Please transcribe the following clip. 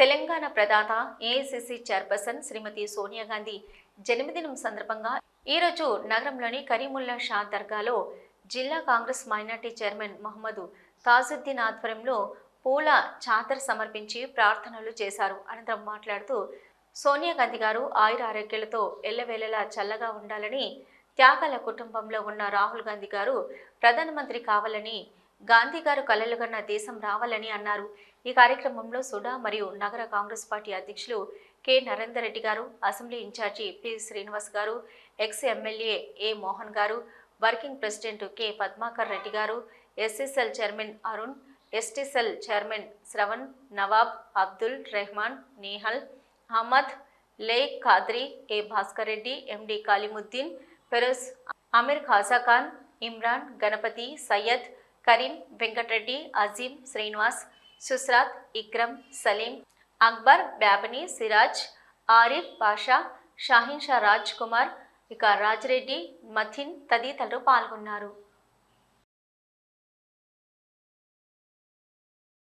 తెలంగాణ ప్రదాత AICC chairperson Shrimati Sonia Gandhi జన్మదినం సందర్భంగా ఈరోజు నగరంలోని కరీముల్లా షా దర్గాలో జిల్లా కాంగ్రెస్ మైనార్టీ చైర్మన్ మహమ్మద్ తాజుద్దీన్ ఆధ్వర్యంలో పూల చాతర్ సమర్పించి ప్రార్థనలు చేశారు. అనంతరం మాట్లాడుతూ సోనియా గాంధీ గారు ఆయుర ఆరోగ్యాలతో ఎల్లవేళలా చల్లగా ఉండాలని త్యాగాల కుటుంబంలో ఉన్న రాహుల్ గాంధీ గారు ప్రధానమంత్రి కావాలని గాంధీ గారు కలలుగన్న దేశం రావాలని అన్నారు. ఈ కార్యక్రమంలో సుడా మరియు నగర కాంగ్రెస్ పార్టీ అధ్యక్షులు కె. నరేందర్ రెడ్డి గారు అసెంబ్లీ ఇన్ఛార్జి పి. శ్రీనివాస్ గారు X MLA A Mohan garu working president K. Padmakar Reddy garu SSL chairman Arun ST cell chairman Shravan Nawab Abdul Rehman Nihal Ahmed lake Khadri A Bhaskar Reddy MD Kalimuddin Feroz Aamir Khajakhan Imran Ganapathi Syed Karim Venkatareddy Azeem Srinivas Susrat Ikram Saleem Akbar బ్యాబని సిరాజ్ ఆరిఫ్ పాషా షాహిన్ షా రాజ్ కుమార్ ఇక రాజ్రెడ్డి మథిన్ తదితరులు పాల్గొన్నారు.